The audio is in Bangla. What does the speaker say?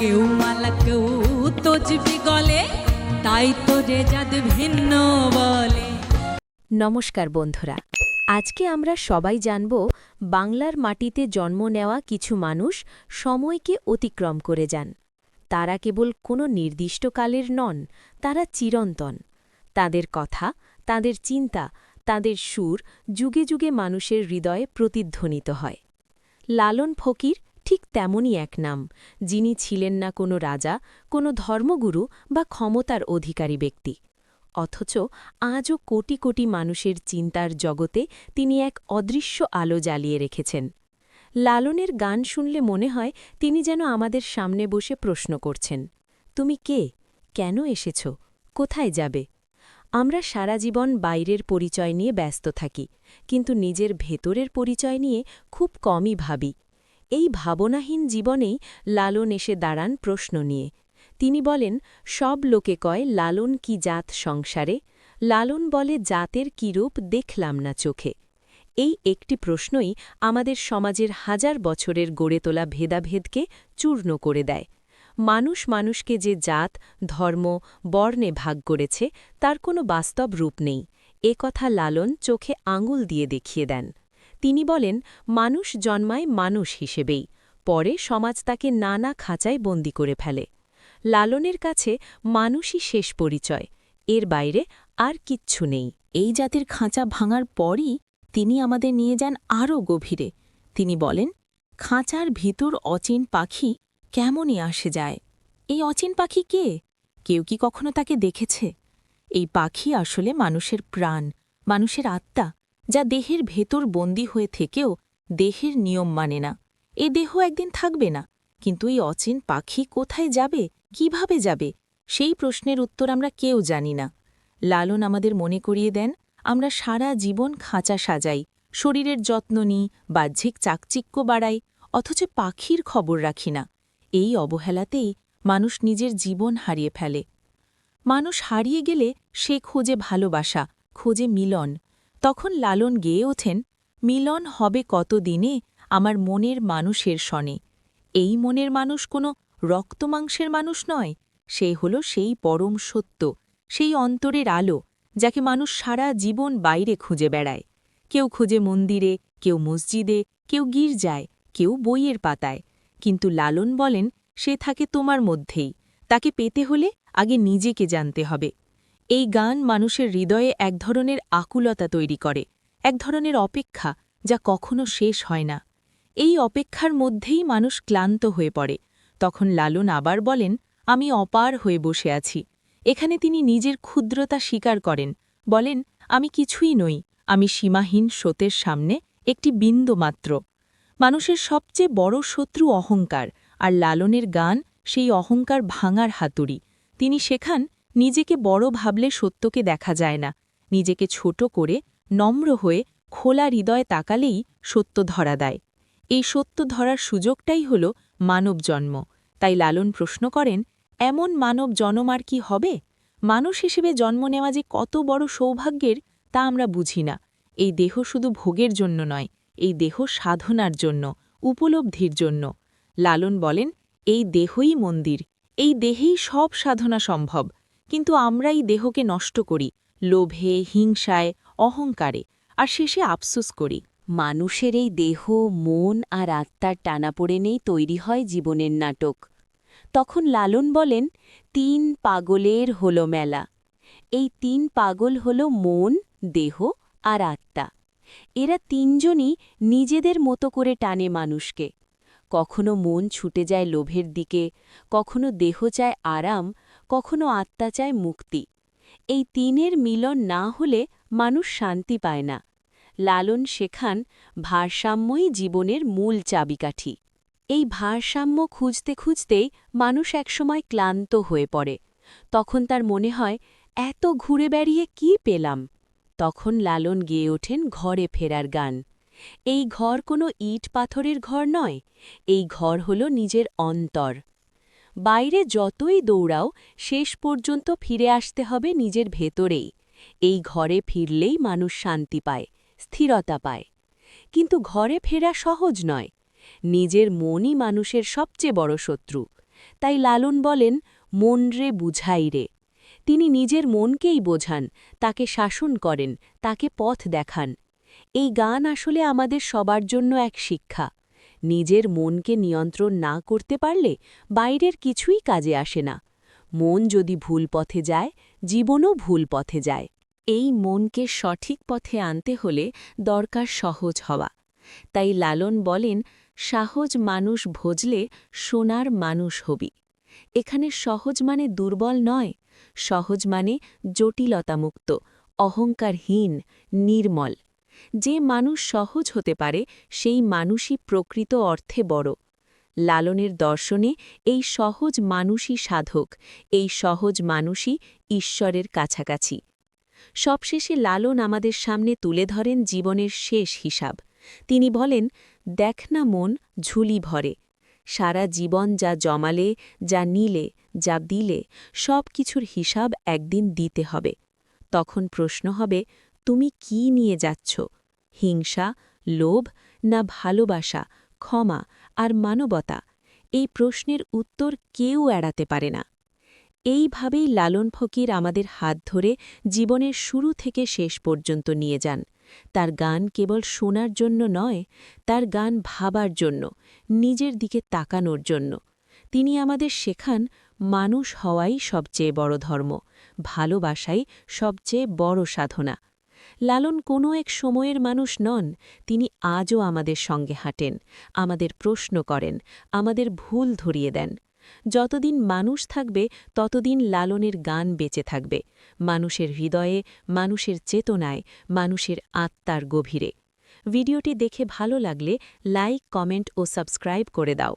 কেউ মালা কেউ তজবি গলে তাই তো রেজাদ ভিন্ন বলে। নমস্কার বন্ধুরা, আজকে আমরা সবাই জানব বাংলার মাটিতে জন্ম নেওয়া কিছু মানুষ সময়কে অতিক্রম করে যান। তারা কেবল কোনো নির্দিষ্ট কালের নন, তারা চিরন্তন। তাদের কথা, তাদের চিন্তা, তাদের সুর যুগে যুগে মানুষের হৃদয়ে প্রতিধ্বনিত হয়। লালন ফকির ঠিক তেমনই এক নাম, যিনি ছিলেন না কোনো রাজা, কোনো ধর্মগুরু বা ক্ষমতার অধিকারী ব্যক্তি। অথচ আজও কোটি কোটি মানুষের চিন্তার জগতে তিনি এক অদৃশ্য আলো জ্বালিয়ে রেখেছেন। লালনের গান শুনলে মনে হয় তিনি যেন আমাদের সামনে বসে প্রশ্ন করছেন, তুমি কে? কেন এসেছ? কোথায় যাবে? আমরা সারা জীবন বাইরের পরিচয় নিয়ে ব্যস্ত থাকি, কিন্তু নিজের ভেতরের পরিচয় নিয়ে খুব কমই ভাবি। এই ভাবনাহীন জীবনেই লালন এসে দাঁড়ান প্রশ্ন নিয়ে। তিনি বলেন, সব লোকে কয়, লালন কি জাত সংসারে? লালন বলে জাতের কি রূপ দেখলাম না চোখে। এই একটি প্রশ্নই আমাদের সমাজের হাজার বছরের গড়ে তোলা ভেদাভেদকে চূর্ণ করে দেয়। মানুষ মানুষকে যে জাত, ধর্ম, বর্ণে ভাগ করেছে, তার কোনো বাস্তব রূপ নেই। এ কথা লালন চোখে আঙুল দিয়ে দেখিয়ে দেন। তিনি বলেন, মানুষ জন্মায় মানুষ হিসেবেই, পরে সমাজ তাকে নানা খাঁচায় বন্দি করে ফেলে। লালনের কাছে মানুষই শেষ পরিচয়, এর বাইরে আর কিচ্ছু নেই। এই জাতির খাঁচা ভাঙার পরই তিনি আমাদের নিয়ে যান আরও গভীরে। তিনি বলেন, খাঁচার ভিতর অচিন পাখি কেমনই আসে যায়? এই অচিন পাখি কে? কেউ কি কখনো তাকে দেখেছে? এই পাখি আসলে মানুষের প্রাণ, মানুষের আত্মা। যা দেহের ভেতর বন্দী হয়ে থেকেও দেহের নিয়ম মানে না। এ দেহ একদিন থাকবে না, কিন্তু এই অচিন পাখি কোথায় যাবে, কীভাবে যাবে, সেই প্রশ্নের উত্তর আমরা কেউ জানি না। লালন আমাদের মনে করিয়ে দেন, আমরা সারা জীবন খাঁচা সাজাই, শরীরের যত্ন নিই, বাহ্যিক চাকচিক্য বাড়াই, অথচ পাখির খবর রাখি না। এই অবহেলাতেই মানুষ নিজের জীবন হারিয়ে ফেলে। মানুষ হারিয়ে গেলে সে খোঁজে ভালোবাসা, খোঁজে মিলন তখন লালন গেয়ে ওঠেন, মিলন হবে কত দিনে আমার মনের মানুষের সনে এই মনের মানুষ কোনো রক্তমাংসের মানুষ নয়, সে হল সেই পরম সত্য, সেই অন্তরের আলো, যাকে মানুষ সারা জীবন বাইরে খুঁজে বেড়ায়। কেউ খুঁজে মন্দিরে, কেউ মসজিদে, কেউ গির্জায়, কেউ বইয়ের পাতায়। কিন্তু লালন বলেন, সে থাকে তোমার মধ্যেই, তাকে পেতে হলে আগে নিজেকে জানতে হবে। এই গান মানুষের হৃদয়ে এক ধরনের আকুলতা তৈরি করে, এক ধরনের অপেক্ষা যা কখনো শেষ হয় না। এই অপেক্ষার মধ্যেই মানুষ ক্লান্ত হয়ে পড়ে। তখন লালন আবার বলেন, আমি অপার হয়ে বসে আছি। এখানে তিনি নিজের ক্ষুদ্রতা স্বীকার করেন। বলেন, আমি কিছুই নই। আমি সীমাহীন স্রোতের সামনে একটি বিন্দু মাত্র। মানুষের সবচেয়ে বড় শত্রু অহংকার, আর লালনের গান সেই অহংকার ভাঙার হাতুড়ি। তিনি শেখান নিজেকে বড় ভাবলে সত্যকে দেখা যায় না। নিজেকে ছোট করে, নম্র হয়ে, খোলা হৃদয়ে তাকালেই সত্য ধরা দেয়। এই সত্য ধরার সুযোগটাই হল মানব জন্ম। তাই লালন প্রশ্ন করেন, এমন মানব জন্ম আর কি হবে? মানুষ হিসেবে জন্ম নেওয়া যে কত বড় সৌভাগ্যের, তা আমরা বুঝি না। এই দেহ শুধু ভোগের জন্য নয়, এই দেহ সাধনার জন্য, উপলব্ধির জন্য। লালন বলেন, এই দেহই মন্দির, এই দেহেই সব সাধনা সম্ভব। কিন্তু আমরা এই দেহকে নষ্ট করি, লোভে, হিংসায়, অহংকারে, আর শেষে আফসুস করি। মানুষের এই দেহ, মন আর আত্মার টানাপোড়েনেই তৈরি হয় জীবনের নাটক। তখন লালন বলেন, তিন পাগলের হল মেলা। এই তিন পাগল হল মন, দেহ আর আত্মা। এরা তিনজনই নিজেদের মতো করে টানে মানুষকে। কখনো মন ছুটে যায় লোভের দিকে, কখনো দেহ চায় আরাম কখনো আত্মা চায় মুক্তি। এই তিনের মিলন না হলে মানুষ শান্তি পায় না। লালন শেখান ভারসাম্যই জীবনের মূল চাবিকাঠি। এই ভারসাম্য খুঁজতে খুঁজতেই মানুষ একসময় ক্লান্ত হয়ে পড়ে। তখন তার মনে হয়, এত ঘুরে বেড়িয়ে কি পেলাম? তখন লালন গেয়ে ওঠেন ঘরে ফেরার গান। এই ঘর কোনো ইট পাথরের ঘর নয়, এই ঘর হল নিজের অন্তর। বাইরে যতই দৌড়াও, শেষ পর্যন্ত ফিরে আসতে হবে নিজের ভেতরেই। এই ঘরে ফিরলেই মানুষ শান্তি পায়, স্থিরতা পায়। কিন্তু ঘরে ফেরা সহজ নয়। নিজের মনই মানুষের সবচেয়ে বড় শত্রু। তাই লালন বলেন, মন রে বুঝাই রে। তিনি নিজের মনকেই বোঝান, তাকে শাসন করেন, তাকে পথ দেখান। এই গান আসলে আমাদের সবার জন্য এক শিক্ষা। নিজের মনকে নিয়ন্ত্রণ না করতে পারলে বাইরের কিছুই কাজে আসে না। মন যদি ভুল পথে যায়, জীবনও ভুল পথে যায়। এই মনকে সঠিক পথে আনতে হলে দরকার সহজ হওয়া। তাই লালন বলেন, সাহজ মানুষ ভজলে সোনার মানুষ হবি। এখানে সহজ মানে দুর্বল নয়, সহজ মানে জটিলতামুক্ত, অহংকারহীন, নির্মল। যে মানুষ সহজ হতে পারে, সেই মানুষই প্রকৃত অর্থে বড়। লালনের দর্শনে এই সহজ মানুষই সাধক, এই সহজ মানুষই ঈশ্বরের কাছাকাছি। সবশেষে লালন আমাদের সামনে তুলে ধরেন জীবনের শেষ হিসাব। তিনি বলেন, দেখ না মন, ঝুলি ভরে। সারা জীবন যা জমালে, যা নিলে, যা দিলে সব কিছুর হিসাব একদিন দিতে হবে। তখন প্রশ্ন হবে তুমি কি নিয়ে যাচ্ছ? হিংসা, লোভ না ভালোবাসা, ক্ষমা আর মানবতা? এই প্রশ্নের উত্তর কেউ এড়াতে পারে না। এইভাবেই লালন ফকির আমাদের হাত ধরে জীবনের শুরু থেকে শেষ পর্যন্ত নিয়ে যান। তার গান কেবল শোনার জন্য নয়, তার গান ভাবার জন্য, নিজের দিকে তাকানোর জন্য। তিনি আমাদের শেখান, মানুষ হওয়াই সবচেয়ে বড় ধর্ম, ভালোবাসাই সবচেয়ে বড় সাধনা। লালন কোনো এক সময়ের মানুষ নন, তিনি আজও আমাদের সঙ্গে হাঁটেন, আমাদের প্রশ্ন করেন, আমাদের ভুল ধরিয়ে দেন। যতদিন মানুষ থাকবে, ততদিন লালনের গান বেঁচে থাকবে, মানুষের হৃদয়ে, মানুষের চেতনায়, মানুষের আত্মার গভীরে। ভিডিওটি দেখে ভালো লাগলে লাইক, কমেন্ট ও সাবস্ক্রাইব করে দাও।